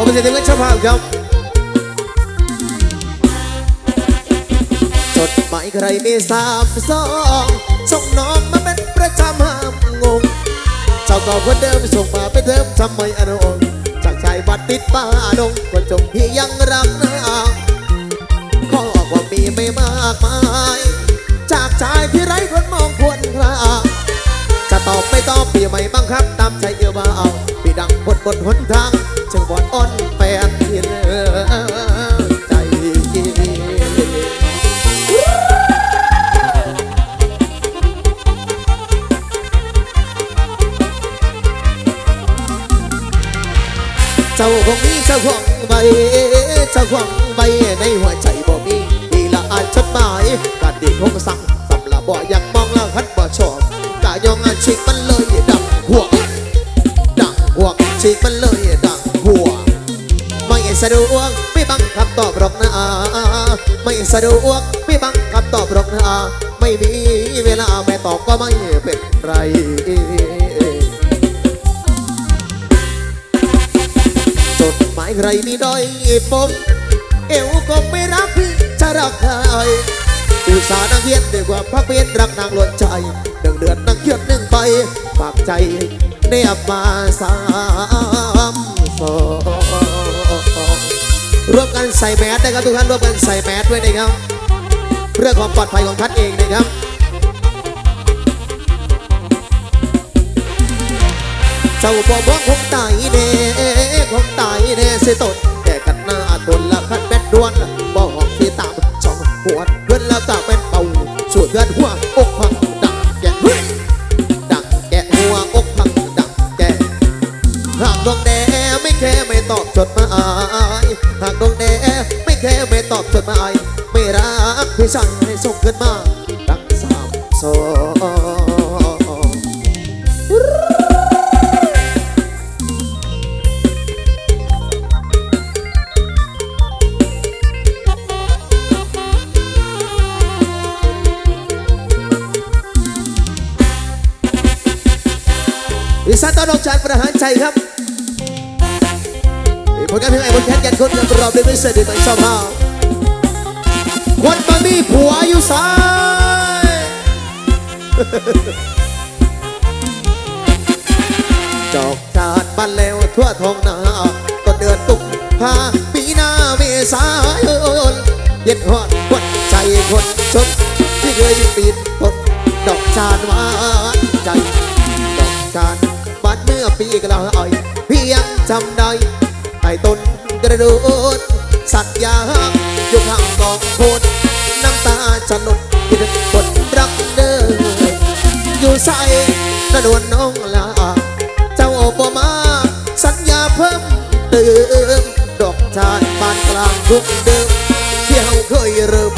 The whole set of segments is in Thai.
ผมเป็นเสียงเจ้าภาพครับ จดหมายใครมีสามสองส่งน้องมาเป็นประจำห้ามงง เจ้าก็คนเดิมส่งมาไปเทิมทำไมอนงจากชายบัดติดป้าดงก็จงที่ยังรักนางข้อความมีไม่มากมาย จากชายที่ไร้คนมองควรค่าจะตอบไม่ตอบพี่ไม่บังคับตามใจเอวเอาพี่ดังบนบนหนทาง เจ้าคงมีเจ้าของใบเจ้าของใบในหัวใจบ่มีมีละอ่านจดหมายการดีคงสั่งสำหรับบ่อยากมองแล้วหัดบ่ชอบกายองอาชิกมันเลยดังหัวดังหัวชิกมันเลยดังหัวไม่สะดวกไม่บังคับตอบหรอกนะไม่สะดวกไม่บังคับตอบหรอกนะไม่มีเวลาไม่ตอบก็ไม่เป็นไร ใครมีด้อยปมเอวก็ไม่รักพี่จะรักใครอุตส่าห์นั่งเขียนด้วยความพักเพียนรักนางล้วนใจหนึ่งเดือนนั่งเขียนหนึ่งไปฝากใจเนียบมาสามสองร่วมกันใส่แมสนะครับทุกท่านร่วมกันใส่แมสด้วยนะครับเพื่อความปลอดภัยของท่านเองนะครับเจ้าบ่บ่คงตายแน่ สียตนแต่กันหน้าตนละคันแม่นดวนบ่หอกที่ตามช่องปวดเพื่อนแล้วก็เป็นเป่าช่วยเพื่อนหัวอกพังดังแกะดังแกะหัวอกพังดังแกะหากดวงแดไม่แค่ไม่ตอบจดหมายหากดวงแดไม่แค่ไม่ตอบจดหมายไม่รักพี่สั่งให้ส่งขึ้นมา ต้อนรับชายประหารใจครับมีผลงานเพลงไอ้บนแคทยันคนกับรอบด้วยมิสเตอร์ดีไปชอบเฮาคนมามีผัวอยู่ซ้ายจอกจานบ้านแล้วทั่วท้องนาก็เดือนตุกพาปีหน้าเมษายนเย็นหอดวัดใจคนชนที่เคยปีนต้นดอกจานหวา กลายเพียงจำได้ไอ้ต้นกระโดดสัตยางอยู่ข้างกองโพนน้ำตาจะหล่นที่เป็นคนรักเดิมอยู่ใส่กระโดดน้องลาเจ้าบ่มา สัญญาเพิ่มเติมดอกจานบานกลางทุกเดิมที่เราเคยเริ่ม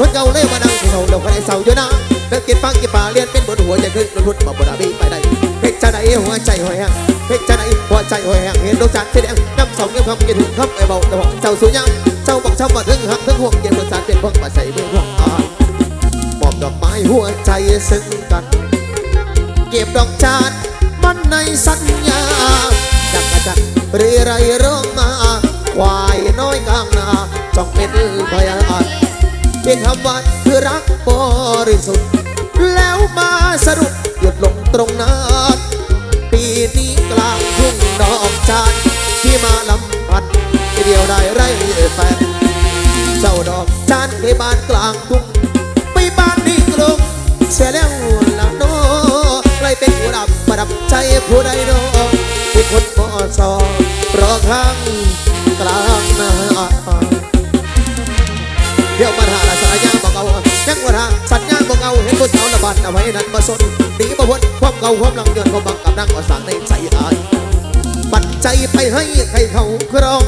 คนเก่าเลยมานั่งเศร้าเราก็ได้เศร้าอยู่นะเลิกกินฟังกินป่าเรียนเป็นบนหัวใจขึ้นบนหุ่นมาบนอาบีไปได้เพกจะไหนหัวใจหอยแห้งเพกจะไหนหัวใจหอยแห้งเห็นดวงจันทร์สีแดงน้ำสองเงี้ยคำกินถึงคำไอ้เบาแต่บอกเจ้าสุยังเจ้าบอกเจ้ามาถึงหักถึงห่วงเย็นดวงจันทร์เป็นพวกมาใส่เมืองห่วงอายมอบดอกไม้หัวใจซึ้งกันเก็บดอกจานทร์มันในสัญญาจักจักเรไรร้องมาควายน้อยกลางนาจ้องเป็นพยาน เป็นคำว่าคือรักบริสุทธิ์ แล้วมาสรุปหยุดลงตรงนั้นปีนี้กลางทุ่งดอกจานที่มาลำพัดเดียวได้ไรแฟนเจ้าดอกจานในบ้านกลางทุ่งไปบ้านนิ่งลงเสียแล้วละโนใครเป็นผู้รับประดับใจผู้ใดโนที่คนมอสอรอข้างกลางนาเดี๋ยวปัญหา ญหาสัญญาบอกเอาเห็นผู้สาวละบันเอาไว้นั้นมาสนดีมาพ้นความเก่าความหลังเดือนความบังกับนั่งมาสั่งในใจอายปัจใจไปให้ใครเขาครอง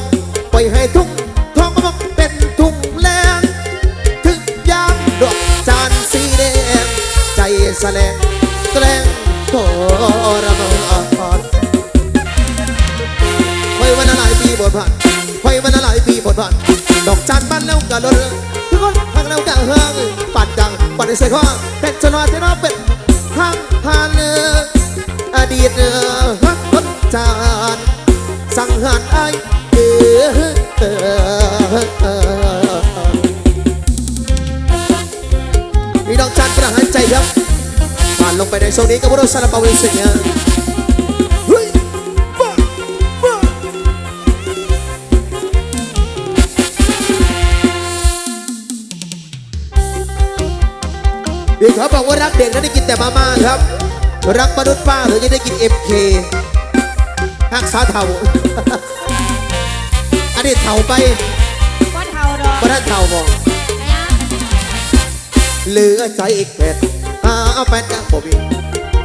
ไปให้ทุ่งทองมองเป็นทุ่งแรงถึงยามดอกจานสีแดงใจแสลงแกล้งทรมานไว้วันละหลายปีบทผ่านไว้วันละผลบ้านดอกจันบ้านแล้วกะลน ทุกคนทางแล้วกะเฮืองปั่นจังปั่นในเสียข้อเป็นชนวาเทนอเป็นทางผ่านเอออดีตเออฮักคนจานสังหารไอเออเออมีดอกจันประหารใจครับผ่านลงไปในโซนนี้กับพวกเราซาลาเปาเวสิเนี่ย เด็กเขาบอกว่ารักเด็กนั้นได้กินแต่มาม่าครับ รักมนุษย์ป้าหรือจะได้กินเอ็มเคหักสาเทาอันนี้เทาไปก้อนเทาดอกมาด้านเทามองนะเหลือใจอีกแปดหาแฟนกันบ่มี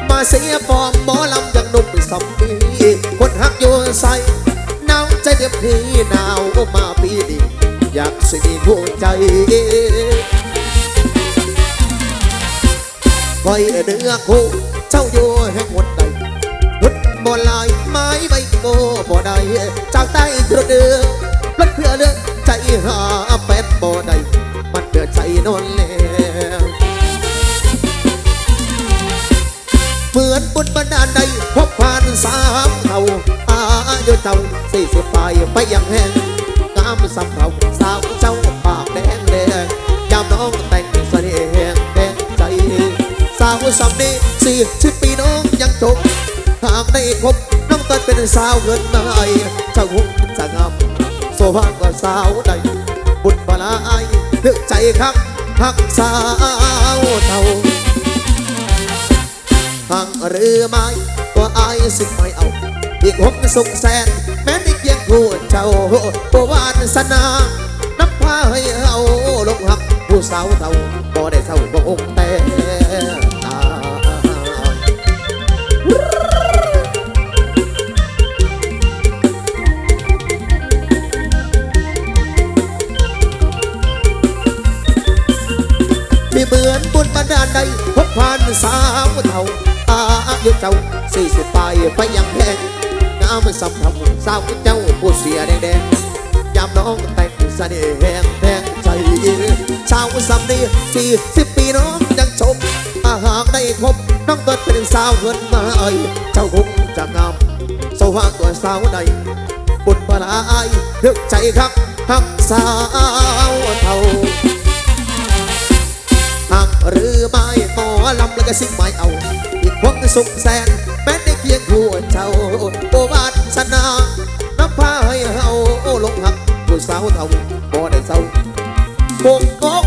มาเสียฟอร์มหมอลำยังหนุ่มสมปีคนหักอยู่ใส่หนาวใจเดียบพี่หนาวมาปีนี้อยากสิมีหัวใจ ไว้เดือคู่เจ้าอยู่แห่งหนใดพุดบ่ลายไม้ใบโกบ่ได้จากใต้กระเดือรักเพื่อเลือกใจหาแปดบ่ได้มันเดือดใจนอนแล้วเหมือนบุญบันดาลใดพบผ่านสามเท่าอายุเจ้าสี่สิบปลายไปยังแห้งงามสำเภาสาวเจ้า สาวสำนีสี่สิบปีน้องยังจบหากได้พบน้องตอนเป็นสาวเงินมาไอจะหุ่นจะงามโซฟาก็สาวใดบุญบาลาไอเลือกใจครับหักสาวเท่าหักหรือไม่ตัวไอสิไม่เอาอีกหกสุขแสน แม้ได้เพียงผู้เจ้าผู้วาสนาน้ำพาให้เอาลงหักผู้สาวเท่าบ่ได้เศร้าบ่อกแต่ต เท่าอายุเจ้าสี่สิบปลายไปยังแพงงามสำทับสาวเจ้าผู้เสียแดงแดงยามน้องแต่งเสน่ห์แหงแหงใจสาวสำนีสี่สิบปีน้องยังชมอาหากได้พบน้องเกิดเป็นสาวเงินมาเอ่ยเจ้าคงจะงามสว่างตัวสาวใดบุญบาลายเลือกใจครับหักสาวเท่า หักหรือไม่หมอลำแล้วก็สิ่งไม่เอา อีกพวกสุขแสนแม้ได้เพียงหัวเจ้าโอวาสนาน้ำพาให้เฮาลงหักผู้สาวเท่าบ่ได้เศร้าโกงอก